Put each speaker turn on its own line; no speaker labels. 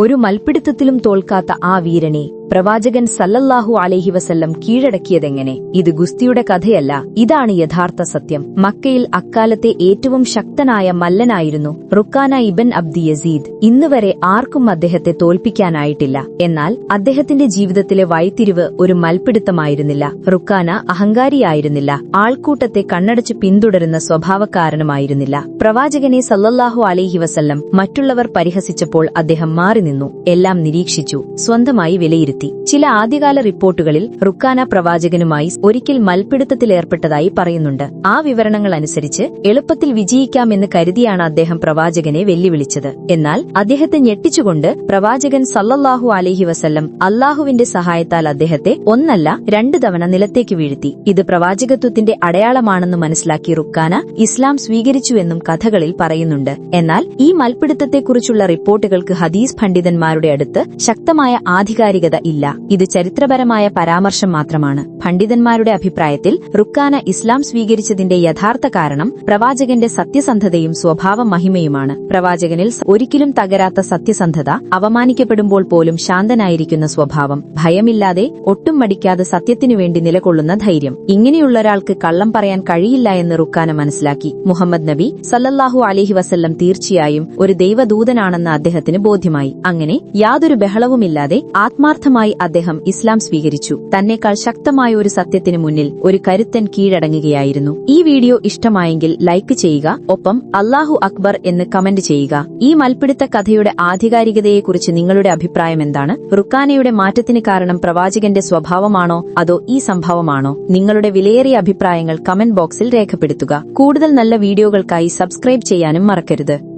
ഒരു മൽപ്പിടുത്തത്തിലും തോൽക്കാത്ത ആ വീരനെ. പ്രവാചകൻ സല്ലല്ലാഹു അലഹി വസല്ലം കീഴടക്കിയതെങ്ങനെ? ഇത് ഗുസ്തിയുടെ കഥയല്ല. ഇതാണ് യഥാർത്ഥ സത്യം. മക്കയിൽ അക്കാലത്തെ ഏറ്റവും ശക്തനായ മല്ലനായിരുന്നു റുക്കാന ഇബൻ അബ്ദി യസീദ്. ഇന്നുവരെ ആർക്കും അദ്ദേഹത്തെ തോൽപ്പിക്കാനായിട്ടില്ല. എന്നാൽ അദ്ദേഹത്തിന്റെ ജീവിതത്തിലെ വഴിത്തിരിവ് ഒരു മൽപിടുത്തമായിരുന്നില്ല. റുക്കാന അഹങ്കാരിയായിരുന്നില്ല. ആൾക്കൂട്ടത്തെ കണ്ണടച്ച് പിന്തുടരുന്ന സ്വഭാവക്കാരനുമായിരുന്നില്ല. പ്രവാചകനെ സല്ലല്ലാഹു അലൈഹി വസല്ലം മറ്റുള്ളവർ പരിഹസിച്ചപ്പോൾ അദ്ദേഹം മാറി നിന്നു എല്ലാം നിരീക്ഷിച്ചു. സ്വന്തമായി വിലയിരുത്തി. ചില ആദ്യകാല റിപ്പോർട്ടുകളിൽ റുക്കാന പ്രവാചകനുമായി ഒരിക്കൽ മൽപിടുത്തത്തിലേർപ്പെട്ടതായി പറയുന്നുണ്ട്. ആ വിവരണങ്ങൾ അനുസരിച്ച് എളുപ്പത്തിൽ വിജയിക്കാമെന്ന് കരുതിയാണ് അദ്ദേഹം പ്രവാചകനെ വെല്ലുവിളിച്ചത്. എന്നാൽ അദ്ദേഹത്തെ ഞെട്ടിച്ചുകൊണ്ട് പ്രവാചകൻ സല്ലല്ലാഹു അലഹി വസല്ലം അള്ളാഹുവിന്റെ സഹായത്താൽ അദ്ദേഹത്തെ ഒന്നല്ല രണ്ട് തവണ നിലത്തേക്ക് വീഴ്ത്തി. ഇത് പ്രവാചകത്വത്തിന്റെ അടയാളമാണെന്ന് മനസ്സിലാക്കി റുക്കാന ഇസ്ലാം സ്വീകരിച്ചുവെന്നും കഥകളിൽ പറയുന്നുണ്ട്. എന്നാൽ ഈ മൽപിടുത്തത്തെക്കുറിച്ചുള്ള റിപ്പോർട്ടുകൾക്ക് ഹദീസ് പണ്ഡിതന്മാരുടെ അടുത്ത് ശക്തമായ ആധികാരികത ഇല്ല. ഇത് ചരിത്രപരമായ പരാമർശം മാത്രമാണ്. പണ്ഡിതന്മാരുടെ അഭിപ്രായത്തിൽ റുക്കാന ഇസ്ലാം സ്വീകരിച്ചതിന്റെ യഥാർത്ഥ കാരണം പ്രവാചകന്റെ സത്യസന്ധതയും സ്വഭാവ മഹിമയുമാണ്. പ്രവാചകനിൽ ഒരിക്കലും തകരാത്ത സത്യസന്ധത അവമാനിക്കപ്പെടുമ്പോൾ പോലും ശാന്തനായിരിക്കുന്ന സ്വഭാവം ഭയമില്ലാതെ ഒട്ടും മടിക്കാതെ സത്യത്തിനു വേണ്ടി നിലകൊള്ളുന്ന ധൈര്യം. ഇങ്ങനെയുള്ള ഒരാൾക്ക് കള്ളം പറയാൻ കഴിയില്ല എന്ന് റുക്കാന മനസ്സിലാക്കി. മുഹമ്മദ് നബി സല്ലല്ലാഹു അലഹി വസല്ലം തീർച്ചയായും ഒരു ദൈവദൂതനാണെന്ന് അദ്ദേഹത്തിന് ബോധ്യമായി. അങ്ങനെ യാതൊരു ബഹളവുമില്ലാതെ ആത്മാർത്ഥമായി അദ്ദേഹം ഇസ്ലാം സ്വീകരിച്ചു. തന്നെക്കാൾ ശക്തമായ ഒരു സത്യത്തിന് മുന്നിൽ ഒരു കരുത്തൻ കീഴടങ്ങുകയായിരുന്നു. ഈ വീഡിയോ ഇഷ്ടമായെങ്കിൽ ലൈക്ക് ചെയ്യുക ഒപ്പം അള്ളാഹു അക്ബർ എന്ന് കമന്റ് ചെയ്യുക. ഈ മൽപ്പിടുത്ത കഥയുടെ ആധികാരികതയെക്കുറിച്ച് നിങ്ങളുടെ അഭിപ്രായം എന്താണ്? റുക്കാനയുടെ മാറ്റത്തിന് കാരണം പ്രവാചകന്റെ സ്വഭാവമാണോ? അതോ ഈ സംഭവമാണോ? നിങ്ങളുടെ വിലയേറിയ അഭിപ്രായങ്ങൾ കമന്റ് ബോക്സിൽ രേഖപ്പെടുത്തുക. കൂടുതൽ നല്ല വീഡിയോകൾക്കായി സബ്സ്ക്രൈബ് ചെയ്യാനും മറക്കരുത്.